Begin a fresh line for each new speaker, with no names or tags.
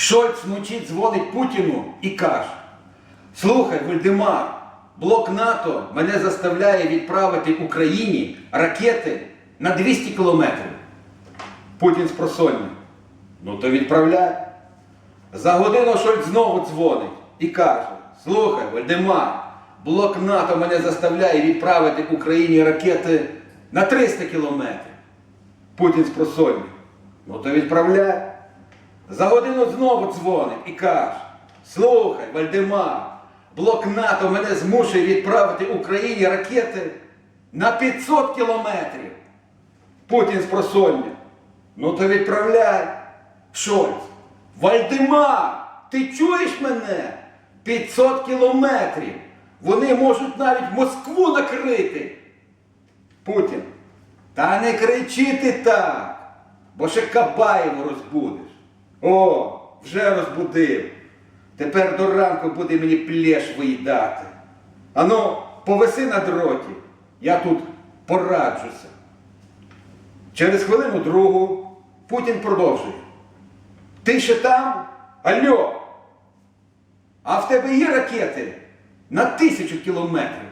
Шольц вночі дзвонить Путіну і каже: Слухай, Вольдемар, блок НАТО мене заставляє відправити Україні ракети на 200 кілометрів. Путін з просоння. Ну то відправляй. За годину Шольц знову дзвонить і каже: Слухай, Вольдемар, блок НАТО мене заставляє відправити Україні ракети на 300 кілометрів. Путін з просоння. Ну то відправляй. За годину знову дзвонить і каже: Слухай, Вальдемар, блок НАТО мене змушує відправити Україні ракети на 500 кілометрів. Путін з просоння. Ну то відправляй. Шольц. Вальдемар, ти чуєш мене? 500 кілометрів. Вони можуть навіть Москву накрити. Путін. Та не кричи ти так, бо ще Кабаєву розбудиш. О, вже розбудив. Тепер до ранку буде мені плеш виїдати. Ану, повиси на дроті, я тут пораджуся. Через хвилину другу Путін продовжує. Ти ще там? Алло? А в тебе є ракети на тисячу кілометрів.